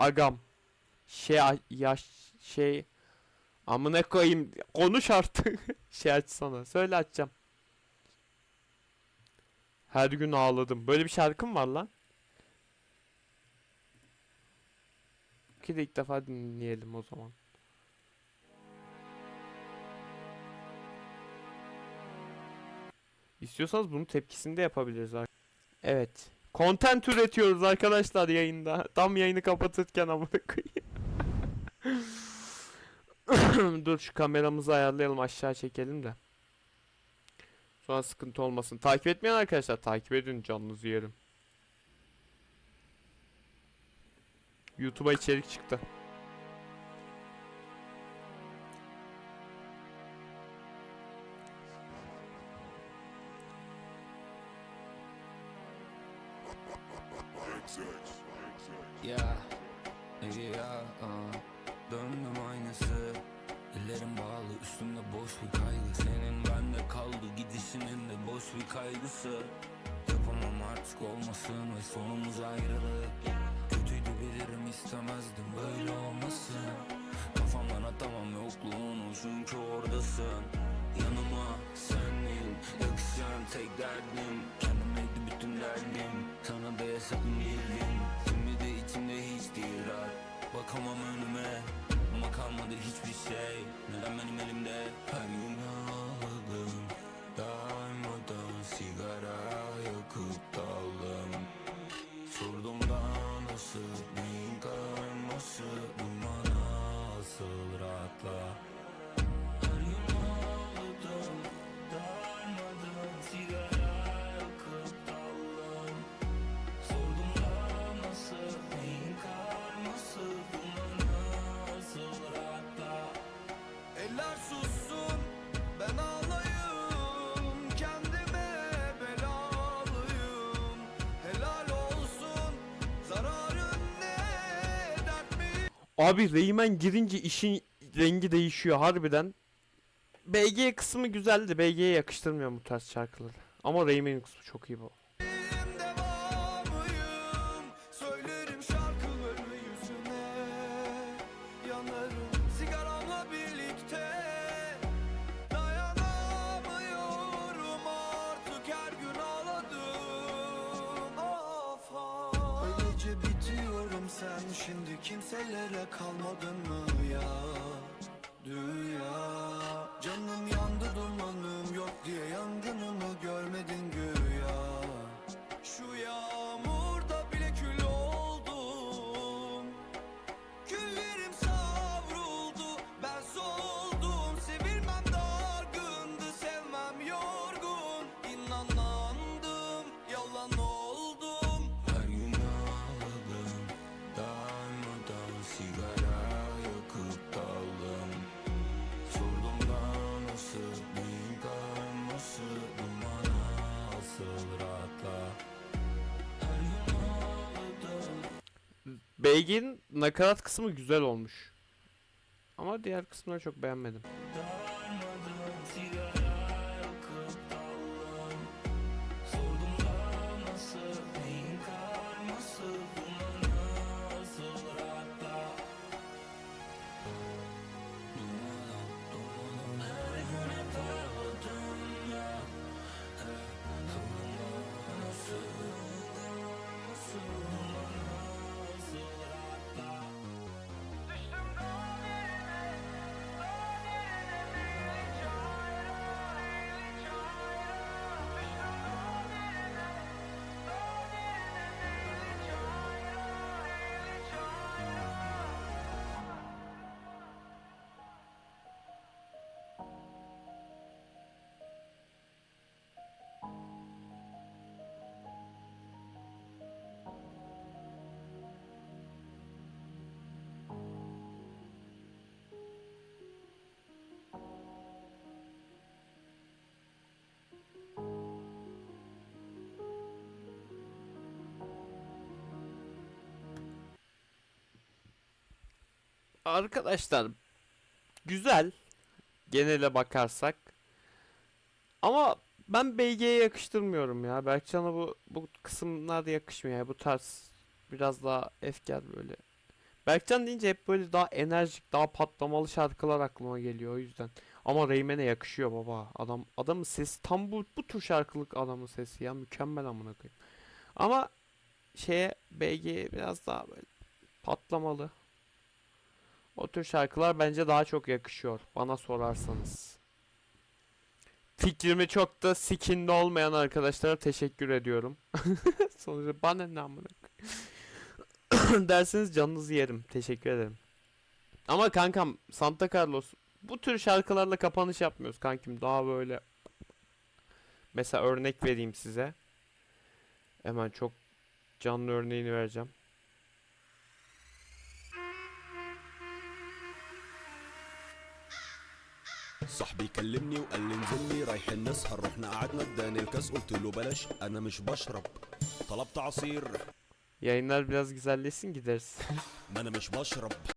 agam. Şey yaş şey amına koyayım konuş artık. şey açsana. Söyle açacağım. Her gün ağladım. Böyle bir şarkım var lan. Ki de ilk defa dinleyelim o zaman. İstiyorsanız bunun tepkisini de yapabiliriz. Evet. Content üretiyoruz arkadaşlar yayında. Tam yayını kapatırken amına koyayım. Dur şu kameramızı ayarlayalım aşağı çekelim de. Sonra sıkıntı olmasın. Takip etmeyen arkadaşlar takip edin canınızı yerim. YouTube'a içerik çıktı. Ya, ya, döndüm aynısı. Ellerim bağlı üstümde boş bir kaygı. Senin bende kaldı gidişinin de boş bir kaygısı. Yapamam artık olmasın ve sonumuz ayrılık. Kötüydü bilirim istemezdim böyle olmasın. Kafamdan atamam yokluğunu çünkü oradasın. Yanıma senin yakışan tek derdim Bakamam önüme. Ama kalmadı hiçbir şey. Neden benim elimde? Her gün ağladım Eller sussun ben ağlayım Kendime belalıyım Helal olsun zararın ne dert mi Abi Rayman girince işin rengi değişiyor harbiden. BG kısmı güzeldi. BG'ye yakıştırmıyorum bu tarz şarkıları. Ama Rayman'in kısmı çok iyi bu. Şimdi kimselere kalmadın mı ya? Dünya BG'nin nakarat kısmı güzel olmuş. Ama diğer kısımları çok beğenmedim. Arkadaşlar güzel genele bakarsak. Ama ben BG'ye yakıştırmıyorum ya. Berkcan'a bu bu kısımlar yakışmıyor ya. Bu tarz biraz daha efkar böyle. Berkcan deyince hep böyle daha enerjik, daha patlamalı şarkılar aklıma geliyor o yüzden. Ama Reymen'e yakışıyor baba. Adam adamın sesi tam bu bu tür şarkılık adamın sesi ya mükemmel amına koyayım. Ama şeye BG biraz daha böyle patlamalı. O tür şarkılar bence daha çok yakışıyor bana sorarsanız. Fikrimi çok da sikinde olmayan arkadaşlara teşekkür ediyorum. Sonuçta bana ne amına derseniz canınızı yerim. Teşekkür ederim. Ama kankam Santa Carlos bu tür şarkılarla kapanış yapmıyoruz kankim. Daha böyle mesela örnek vereyim size. Hemen çok canlı örneğini vereceğim. صاحبي كلمني وقال لي انزل لي رايحين نسهر. رحنا قعدنا اداني الكاس قلت له بلاش أنا مش بشرب. طلبت عصير. Yayınlar biraz güzelleşsin gideriz. ما أنا مش بشرب.